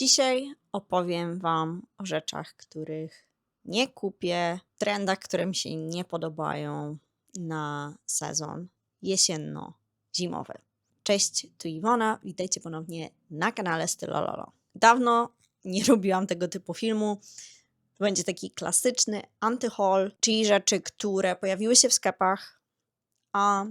Dzisiaj opowiem Wam o rzeczach, których nie kupię, trendach, które mi się nie podobają na sezon jesienno-zimowy. Cześć, tu Iwona, witajcie ponownie na kanale Stylololo. Dawno nie robiłam tego typu filmu. Będzie taki klasyczny antyhaul, czyli rzeczy, które pojawiły się w sklepach, a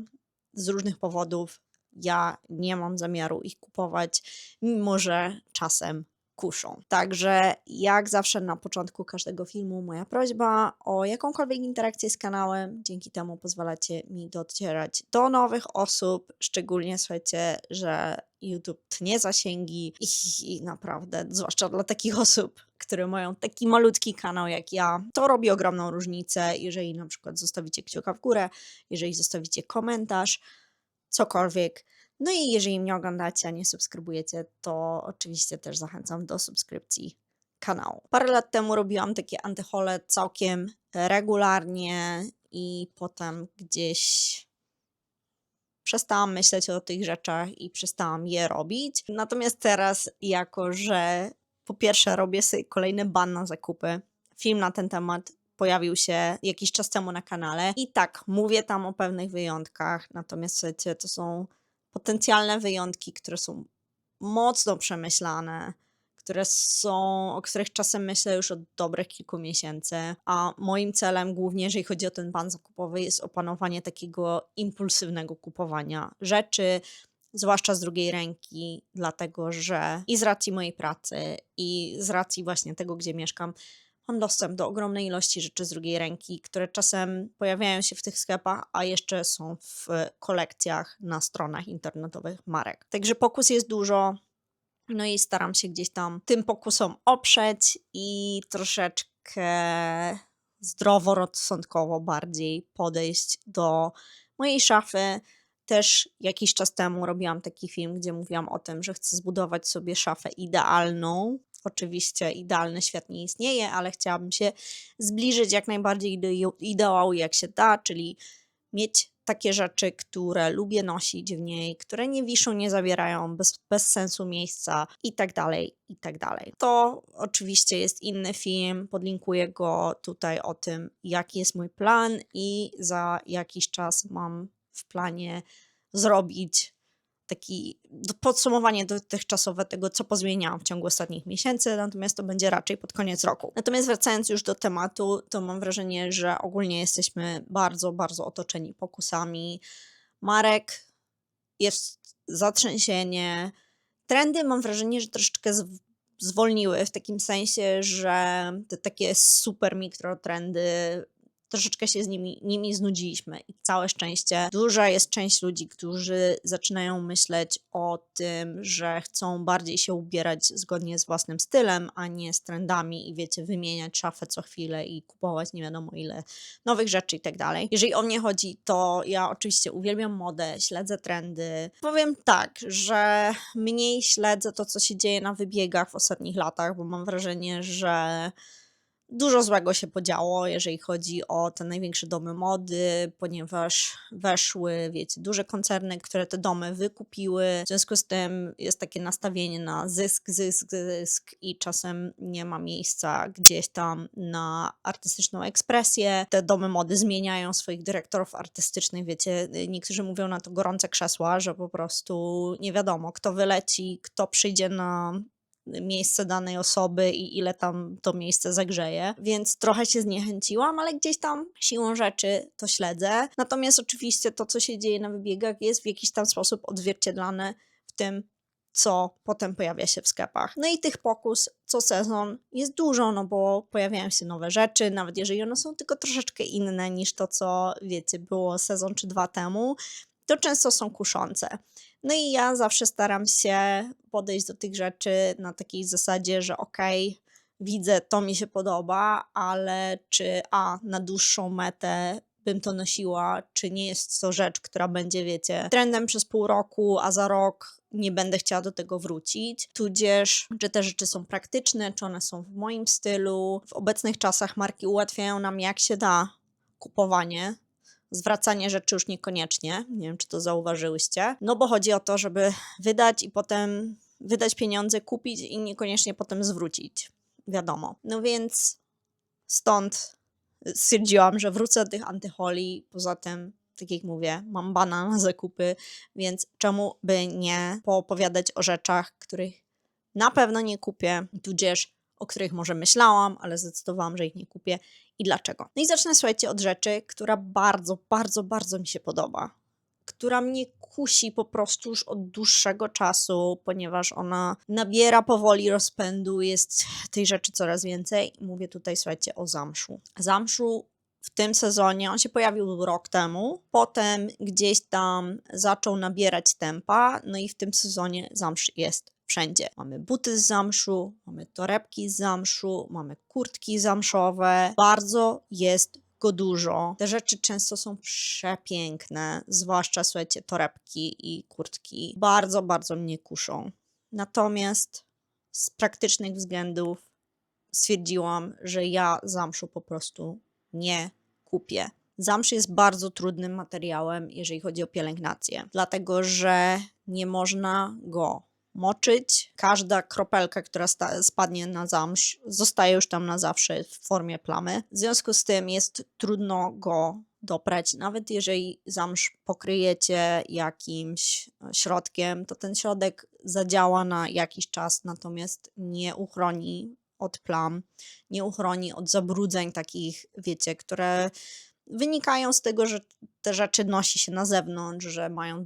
z różnych powodów ja nie mam zamiaru ich kupować, mimo że czasem kuszą. Także jak zawsze na początku każdego filmu moja prośba o jakąkolwiek interakcję z kanałem. Dzięki temu pozwalacie mi docierać do nowych osób, szczególnie słuchajcie, że YouTube tnie zasięgi i, i naprawdę, zwłaszcza dla takich osób, które mają taki malutki kanał jak ja, to robi ogromną różnicę, jeżeli na przykład zostawicie kciuka w górę, jeżeli zostawicie komentarz, cokolwiek. No i jeżeli mnie oglądacie, a nie subskrybujecie, to oczywiście też zachęcam do subskrypcji kanału. Parę lat temu robiłam takie antyhole całkiem regularnie i potem gdzieś przestałam myśleć o tych rzeczach i przestałam je robić. Natomiast teraz, jako że po pierwsze robię sobie kolejny ban na zakupy, film na ten temat pojawił się jakiś czas temu na kanale i tak, mówię tam o pewnych wyjątkach, natomiast to są potencjalne wyjątki, które są mocno przemyślane, które są, o których czasem myślę już od dobrych kilku miesięcy, a moim celem głównie, jeżeli chodzi o ten ban zakupowy, jest opanowanie takiego impulsywnego kupowania rzeczy, zwłaszcza z drugiej ręki, dlatego że i z racji mojej pracy, i z racji właśnie tego, gdzie mieszkam, mam dostęp do ogromnej ilości rzeczy z drugiej ręki, które czasem pojawiają się w tych sklepach, a jeszcze są w kolekcjach na stronach internetowych marek. Także pokus jest dużo. No i staram się gdzieś tam tym pokusom oprzeć i troszeczkę zdroworozsądkowo bardziej podejść do mojej szafy. Też jakiś czas temu robiłam taki film, gdzie mówiłam o tym, że chcę zbudować sobie szafę idealną, Oczywiście idealny świat nie istnieje, ale chciałabym się zbliżyć jak najbardziej do ideału, jak się da, czyli mieć takie rzeczy, które lubię nosić w niej, które nie wiszą, nie zabierają bez, bez sensu miejsca i tak dalej, i tak dalej. To oczywiście jest inny film, podlinkuję go tutaj o tym, jaki jest mój plan i za jakiś czas mam w planie zrobić taki podsumowanie dotychczasowe tego, co pozmieniałam w ciągu ostatnich miesięcy, natomiast to będzie raczej pod koniec roku. Natomiast wracając już do tematu, to mam wrażenie, że ogólnie jesteśmy bardzo, bardzo otoczeni pokusami marek, jest zatrzęsienie. Trendy mam wrażenie, że troszeczkę zwolniły w takim sensie, że te takie super mikrotrendy troszeczkę się z nimi, nimi znudziliśmy i całe szczęście duża jest część ludzi, którzy zaczynają myśleć o tym, że chcą bardziej się ubierać zgodnie z własnym stylem, a nie z trendami i wiecie, wymieniać szafę co chwilę i kupować nie wiadomo ile nowych rzeczy i tak dalej. Jeżeli o mnie chodzi, to ja oczywiście uwielbiam modę, śledzę trendy. Powiem tak, że mniej śledzę to, co się dzieje na wybiegach w ostatnich latach, bo mam wrażenie, że Dużo złego się podziało, jeżeli chodzi o te największe domy mody, ponieważ weszły, wiecie, duże koncerny, które te domy wykupiły. W związku z tym jest takie nastawienie na zysk, zysk, zysk i czasem nie ma miejsca gdzieś tam na artystyczną ekspresję. Te domy mody zmieniają swoich dyrektorów artystycznych, wiecie, niektórzy mówią na to gorące krzesła, że po prostu nie wiadomo, kto wyleci, kto przyjdzie na miejsce danej osoby i ile tam to miejsce zagrzeje, więc trochę się zniechęciłam, ale gdzieś tam siłą rzeczy to śledzę. Natomiast oczywiście to, co się dzieje na wybiegach, jest w jakiś tam sposób odzwierciedlane w tym, co potem pojawia się w sklepach. No i tych pokus co sezon jest dużo, no bo pojawiają się nowe rzeczy, nawet jeżeli one są tylko troszeczkę inne niż to, co wiecie, było sezon czy dwa temu, to często są kuszące. No i ja zawsze staram się podejść do tych rzeczy na takiej zasadzie, że okej, okay, widzę, to mi się podoba, ale czy a na dłuższą metę bym to nosiła, czy nie jest to rzecz, która będzie, wiecie, trendem przez pół roku, a za rok nie będę chciała do tego wrócić, tudzież czy te rzeczy są praktyczne, czy one są w moim stylu. W obecnych czasach marki ułatwiają nam jak się da kupowanie zwracanie rzeczy już niekoniecznie. Nie wiem, czy to zauważyłyście. No bo chodzi o to, żeby wydać i potem wydać pieniądze, kupić i niekoniecznie potem zwrócić. Wiadomo. No więc stąd stwierdziłam, że wrócę do tych antyholi. Poza tym, tak jak mówię, mam bana na zakupy, więc czemu by nie poopowiadać o rzeczach, których na pewno nie kupię, tudzież o których może myślałam, ale zdecydowałam, że ich nie kupię i dlaczego. No i zacznę, słuchajcie, od rzeczy, która bardzo, bardzo, bardzo mi się podoba. Która mnie kusi po prostu już od dłuższego czasu, ponieważ ona nabiera powoli rozpędu, jest tej rzeczy coraz więcej. Mówię tutaj, słuchajcie, o zamszu. Zamszu w tym sezonie, on się pojawił rok temu, potem gdzieś tam zaczął nabierać tempa, no i w tym sezonie zamsz jest wszędzie. Mamy buty z zamszu, mamy torebki z zamszu, mamy kurtki zamszowe. Bardzo jest go dużo. Te rzeczy często są przepiękne, zwłaszcza słuchajcie, torebki i kurtki. Bardzo, bardzo mnie kuszą. Natomiast z praktycznych względów stwierdziłam, że ja zamszu po prostu nie kupię. Zamsz jest bardzo trudnym materiałem, jeżeli chodzi o pielęgnację, dlatego że nie można go moczyć. Każda kropelka, która spadnie na zamsz, zostaje już tam na zawsze w formie plamy. W związku z tym jest trudno go doprać. Nawet jeżeli zamsz pokryjecie jakimś e, środkiem, to ten środek zadziała na jakiś czas, natomiast nie uchroni od plam, nie uchroni od zabrudzeń takich, wiecie, które wynikają z tego, że te rzeczy nosi się na zewnątrz, że mają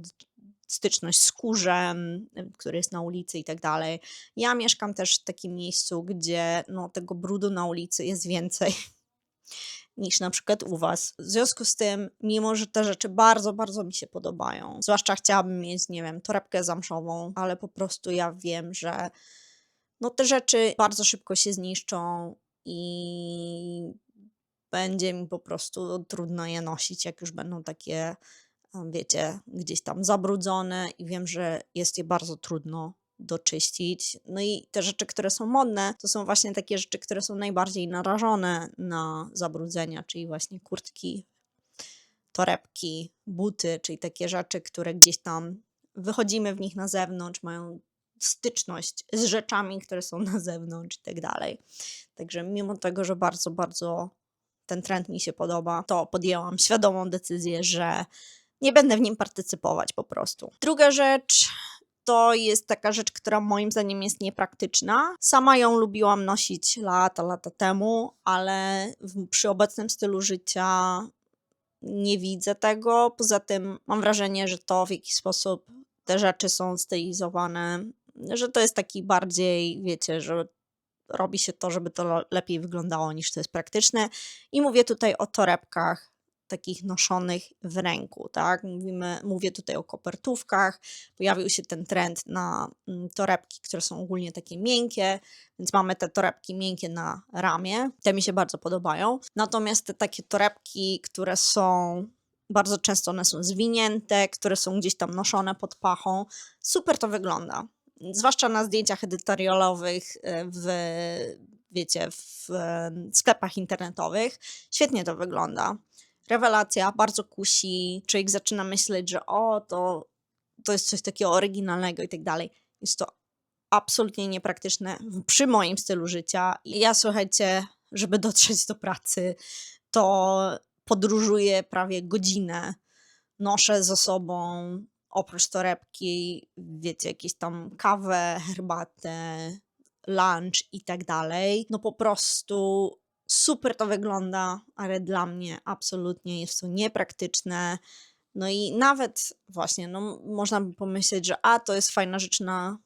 styczność z kurzem, który jest na ulicy i tak dalej. Ja mieszkam też w takim miejscu, gdzie no, tego brudu na ulicy jest więcej niż na przykład u Was. W związku z tym, mimo że te rzeczy bardzo, bardzo mi się podobają, zwłaszcza chciałabym mieć, nie wiem, torebkę zamszową, ale po prostu ja wiem, że no te rzeczy bardzo szybko się zniszczą i będzie mi po prostu trudno je nosić, jak już będą takie wiecie, gdzieś tam zabrudzone i wiem, że jest je bardzo trudno doczyścić. No i te rzeczy, które są modne, to są właśnie takie rzeczy, które są najbardziej narażone na zabrudzenia, czyli właśnie kurtki, torebki, buty, czyli takie rzeczy, które gdzieś tam wychodzimy w nich na zewnątrz, mają styczność z rzeczami, które są na zewnątrz i tak dalej. Także mimo tego, że bardzo, bardzo ten trend mi się podoba, to podjęłam świadomą decyzję, że nie będę w nim partycypować po prostu. Druga rzecz to jest taka rzecz, która moim zdaniem jest niepraktyczna. Sama ją lubiłam nosić lata, lata temu, ale w, przy obecnym stylu życia nie widzę tego. Poza tym mam wrażenie, że to w jakiś sposób te rzeczy są stylizowane, że to jest taki bardziej, wiecie, że robi się to, żeby to lepiej wyglądało niż to jest praktyczne. I mówię tutaj o torebkach takich noszonych w ręku, tak? Mówimy, mówię tutaj o kopertówkach. Pojawił się ten trend na mm, torebki, które są ogólnie takie miękkie, więc mamy te torebki miękkie na ramię. Te mi się bardzo podobają. Natomiast te takie torebki, które są bardzo często one są zwinięte, które są gdzieś tam noszone pod pachą. Super to wygląda. Zwłaszcza na zdjęciach edytorialowych e, w wiecie, w sklepach internetowych. Świetnie to wygląda rewelacja, bardzo kusi. Człowiek zaczyna myśleć, że o, to, to jest coś takiego oryginalnego i tak dalej. Jest to absolutnie niepraktyczne przy moim stylu życia. Ja słuchajcie, żeby dotrzeć do pracy, to podróżuję prawie godzinę. Noszę ze sobą oprócz torebki, wiecie, jakieś tam kawę, herbatę, lunch i tak dalej. No po prostu super to wygląda, ale dla mnie absolutnie jest to niepraktyczne. No i nawet właśnie, no można by pomyśleć, że a to jest fajna rzecz na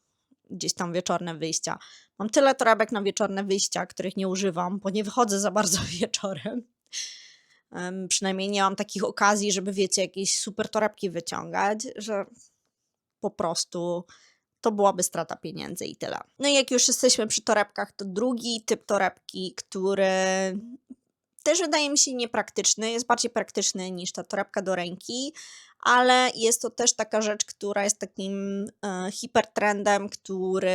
gdzieś tam wieczorne wyjścia. Mam tyle torebek na wieczorne wyjścia, których nie używam, bo nie wychodzę za bardzo wieczorem. Um, przynajmniej nie mam takich okazji, żeby wiecie, jakieś super torebki wyciągać, że po prostu to byłaby strata pieniędzy i tyle. No i jak już jesteśmy przy torebkach, to drugi typ torebki, który też wydaje mi się niepraktyczny, jest bardziej praktyczny niż ta torebka do ręki, ale jest to też taka rzecz, która jest takim e, hipertrendem, który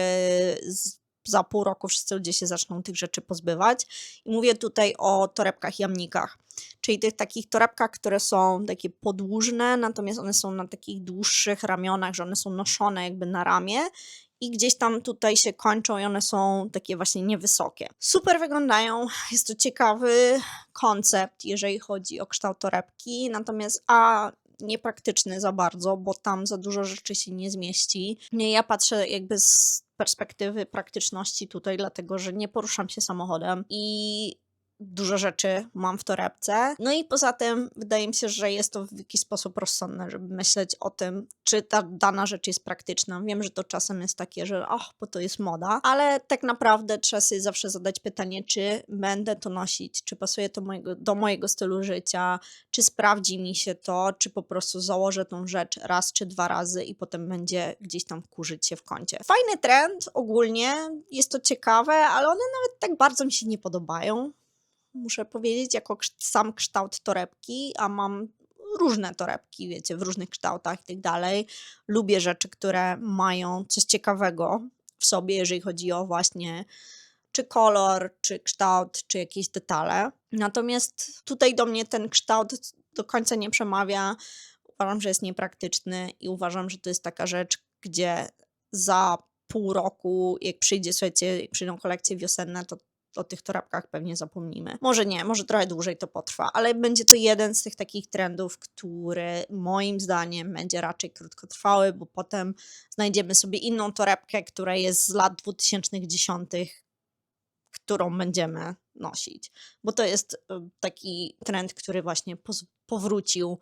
z, za pół roku wszyscy ludzie się zaczną tych rzeczy pozbywać. I mówię tutaj o torebkach jamnikach, czyli tych takich torebkach, które są takie podłużne, natomiast one są na takich dłuższych ramionach, że one są noszone jakby na ramię i gdzieś tam tutaj się kończą i one są takie właśnie niewysokie. Super wyglądają, jest to ciekawy koncept, jeżeli chodzi o kształt torebki, natomiast a niepraktyczny za bardzo, bo tam za dużo rzeczy się nie zmieści. Ja patrzę jakby z perspektywy praktyczności tutaj, dlatego że nie poruszam się samochodem i dużo rzeczy mam w torebce. No i poza tym wydaje mi się, że jest to w jakiś sposób rozsądne, żeby myśleć o tym, czy ta dana rzecz jest praktyczna. Wiem, że to czasem jest takie, że och, bo to jest moda, ale tak naprawdę trzeba sobie zawsze zadać pytanie, czy będę to nosić, czy pasuje to mojego, do mojego stylu życia, czy sprawdzi mi się to, czy po prostu założę tą rzecz raz czy dwa razy i potem będzie gdzieś tam kurzyć się w kącie. Fajny trend ogólnie, jest to ciekawe, ale one nawet tak bardzo mi się nie podobają muszę powiedzieć, jako sam kształt torebki, a mam różne torebki, wiecie, w różnych kształtach i tak dalej. Lubię rzeczy, które mają coś ciekawego w sobie, jeżeli chodzi o właśnie czy kolor, czy kształt, czy jakieś detale. Natomiast tutaj do mnie ten kształt do końca nie przemawia. Uważam, że jest niepraktyczny i uważam, że to jest taka rzecz, gdzie za pół roku, jak przyjdzie, słuchajcie, jak przyjdą kolekcje wiosenne, to o tych torebkach pewnie zapomnimy. Może nie, może trochę dłużej to potrwa, ale będzie to jeden z tych takich trendów, który moim zdaniem będzie raczej krótkotrwały, bo potem znajdziemy sobie inną torebkę, która jest z lat 2010, którą będziemy nosić. Bo to jest y, taki trend, który właśnie powrócił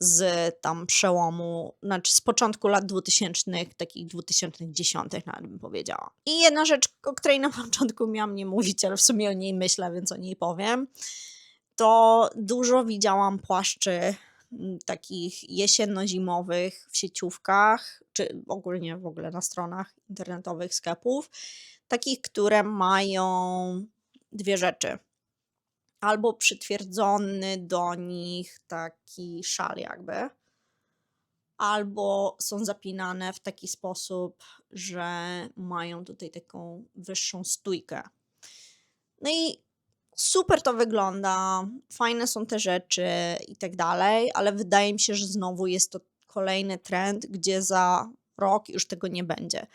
z tam przełomu, znaczy z początku lat 2000, takich 2010 nawet bym powiedziała. I jedna rzecz, o której na początku miałam nie mówić, ale w sumie o niej myślę, więc o niej powiem, to dużo widziałam płaszczy mm, takich jesienno-zimowych w sieciówkach, czy ogólnie w ogóle na stronach internetowych sklepów, takich, które mają dwie rzeczy albo przytwierdzony do nich taki szal jakby, albo są zapinane w taki sposób, że mają tutaj taką wyższą stójkę. No i super to wygląda, fajne są te rzeczy i tak dalej, ale wydaje mi się, że znowu jest to kolejny trend, gdzie za rok już tego nie będzie.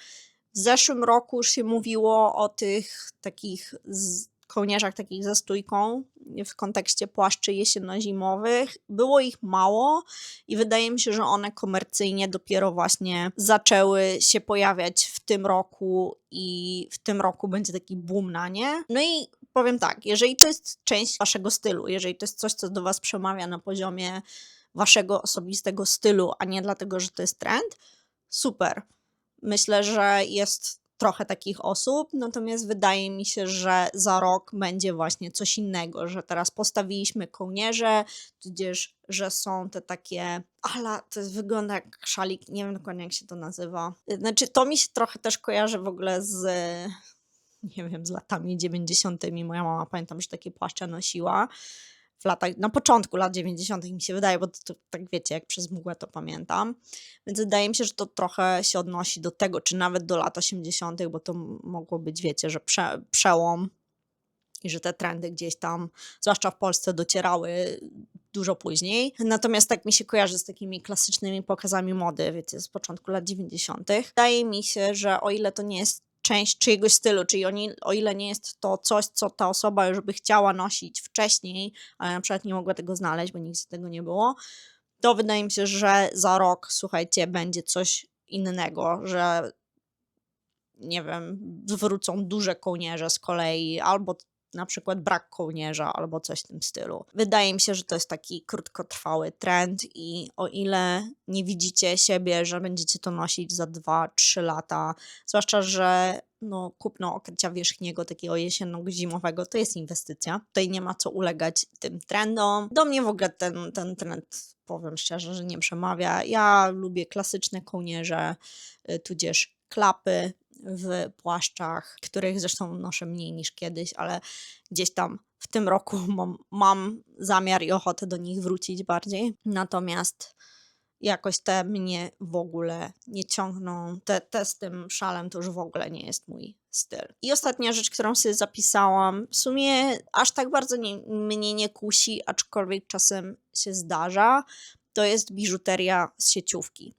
W zeszłym roku już się mówiło o tych takich kołnierzach takich ze stójką w kontekście płaszczy jesienno-zimowych. Było ich mało i wydaje mi się, że one komercyjnie dopiero właśnie zaczęły się pojawiać w tym roku i w tym roku będzie taki boom na nie. No i powiem tak, jeżeli to jest część waszego stylu, jeżeli to jest coś, co do was przemawia na poziomie waszego osobistego stylu, a nie dlatego, że to jest trend, super. Myślę, że jest trochę takich osób, natomiast wydaje mi się, że za rok będzie właśnie coś innego, że teraz postawiliśmy kołnierze, tudzież, że są te takie, ale to jest, wygląda jak szalik, nie wiem dokładnie jak się to nazywa. Znaczy to mi się trochę też kojarzy w ogóle z nie wiem, z latami 90. Moja mama pamiętam, że takie płaszcze nosiła w latach, na początku lat 90. mi się wydaje, bo to, to, tak wiecie, jak przez mgłę to pamiętam. Więc wydaje mi się, że to trochę się odnosi do tego, czy nawet do lat 80., bo to mogło być, wiecie, że prze, przełom i że te trendy gdzieś tam, zwłaszcza w Polsce, docierały dużo później. Natomiast tak mi się kojarzy z takimi klasycznymi pokazami mody, wiecie, z początku lat 90. Wydaje mi się, że o ile to nie jest część czyjegoś stylu, czyli oni, o ile nie jest to coś, co ta osoba już by chciała nosić wcześniej, ale na przykład nie mogła tego znaleźć, bo nigdy tego nie było, to wydaje mi się, że za rok, słuchajcie, będzie coś innego, że nie wiem, zwrócą duże kołnierze z kolei, albo na przykład brak kołnierza albo coś w tym stylu. Wydaje mi się, że to jest taki krótkotrwały trend i o ile nie widzicie siebie, że będziecie to nosić za 2-3 lata, zwłaszcza, że no, kupno okrycia wierzchniego, takiego jesienno-zimowego, to jest inwestycja. Tutaj nie ma co ulegać tym trendom. Do mnie w ogóle ten, ten trend, powiem szczerze, że nie przemawia. Ja lubię klasyczne kołnierze, y, tudzież klapy, w płaszczach, których zresztą noszę mniej niż kiedyś, ale gdzieś tam w tym roku mam, mam zamiar i ochotę do nich wrócić bardziej. Natomiast jakoś te mnie w ogóle nie ciągną. Te, te z tym szalem to już w ogóle nie jest mój styl. I ostatnia rzecz, którą sobie zapisałam, w sumie aż tak bardzo nie, mnie nie kusi, aczkolwiek czasem się zdarza, to jest biżuteria z sieciówki.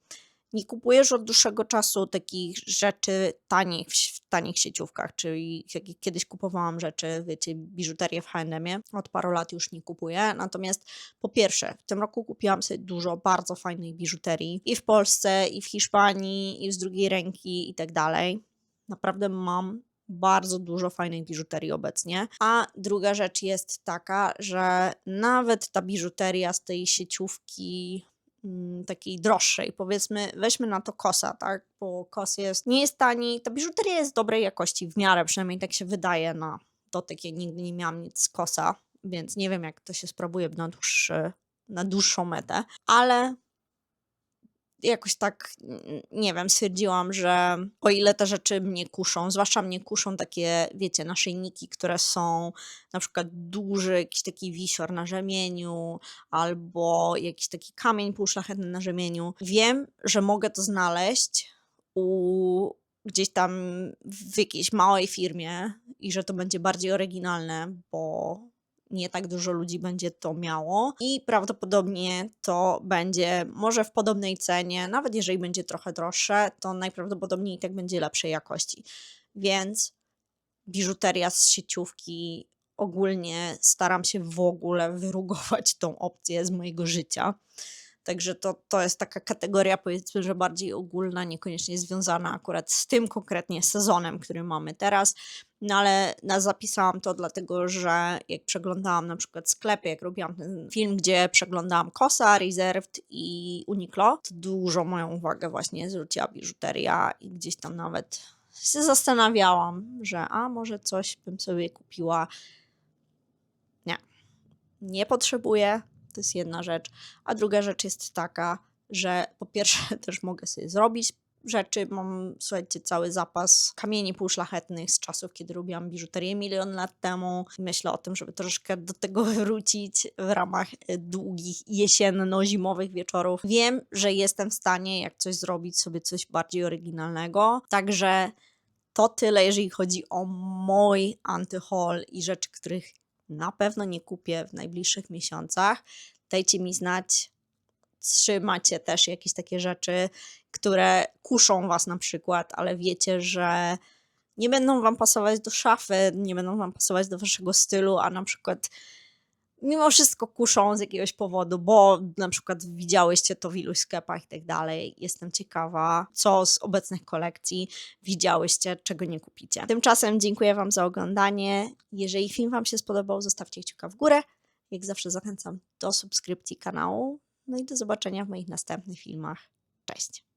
Nie kupuję już od dłuższego czasu takich rzeczy tanich w tanich sieciówkach, czyli jak kiedyś kupowałam rzeczy, wiecie, biżuterię w H&M-ie, od paru lat już nie kupuję. Natomiast po pierwsze, w tym roku kupiłam sobie dużo bardzo fajnej biżuterii i w Polsce, i w Hiszpanii, i z drugiej ręki i tak dalej. Naprawdę mam bardzo dużo fajnej biżuterii obecnie. A druga rzecz jest taka, że nawet ta biżuteria z tej sieciówki takiej droższej, powiedzmy, weźmy na to kosa, tak? Bo kos jest, nie jest tani, ta biżuteria jest dobrej jakości, w miarę przynajmniej tak się wydaje na dotyk. Ja nigdy nie miałam nic z kosa, więc nie wiem jak to się sprawuje na, dłuższy, na dłuższą metę, ale jakoś tak, nie wiem, stwierdziłam, że o ile te rzeczy mnie kuszą, zwłaszcza mnie kuszą takie, wiecie, naszyjniki, które są na przykład duży, jakiś taki wisior na rzemieniu, albo jakiś taki kamień półszlachetny na rzemieniu. Wiem, że mogę to znaleźć u gdzieś tam w jakiejś małej firmie i że to będzie bardziej oryginalne, bo nie tak dużo ludzi będzie to miało i prawdopodobnie to będzie może w podobnej cenie, nawet jeżeli będzie trochę droższe, to najprawdopodobniej i tak będzie lepszej jakości. Więc biżuteria z sieciówki ogólnie staram się w ogóle wyrugować tą opcję z mojego życia. Także to, to jest taka kategoria, powiedzmy, że bardziej ogólna, niekoniecznie związana akurat z tym konkretnie sezonem, który mamy teraz. No ale na, zapisałam to dlatego, że jak przeglądałam na przykład sklepy, jak robiłam ten film, gdzie przeglądałam Kosa, Reserved i Uniqlo, to dużo moją uwagę właśnie zwróciła biżuteria i gdzieś tam nawet się zastanawiałam, że a może coś bym sobie kupiła. Nie, nie potrzebuję, to jest jedna rzecz. A druga rzecz jest taka, że po pierwsze też mogę sobie zrobić rzeczy. Mam, słuchajcie, cały zapas kamieni półszlachetnych z czasów, kiedy robiłam biżuterię milion lat temu. Myślę o tym, żeby troszeczkę do tego wrócić w ramach e, długich jesienno-zimowych wieczorów. Wiem, że jestem w stanie, jak coś zrobić, sobie coś bardziej oryginalnego. Także to tyle, jeżeli chodzi o mój antyhaul i rzeczy, których na pewno nie kupię w najbliższych miesiącach. Dajcie mi znać, czy macie też jakieś takie rzeczy, które kuszą was na przykład, ale wiecie, że nie będą wam pasować do szafy, nie będą wam pasować do waszego stylu, a na przykład mimo wszystko kuszą z jakiegoś powodu, bo na przykład widziałyście to w iluś sklepach i tak dalej. Jestem ciekawa, co z obecnych kolekcji widziałyście, czego nie kupicie. Tymczasem dziękuję Wam za oglądanie. Jeżeli film Wam się spodobał, zostawcie kciuka w górę. Jak zawsze zachęcam do subskrypcji kanału. No i do zobaczenia w moich następnych filmach. Cześć!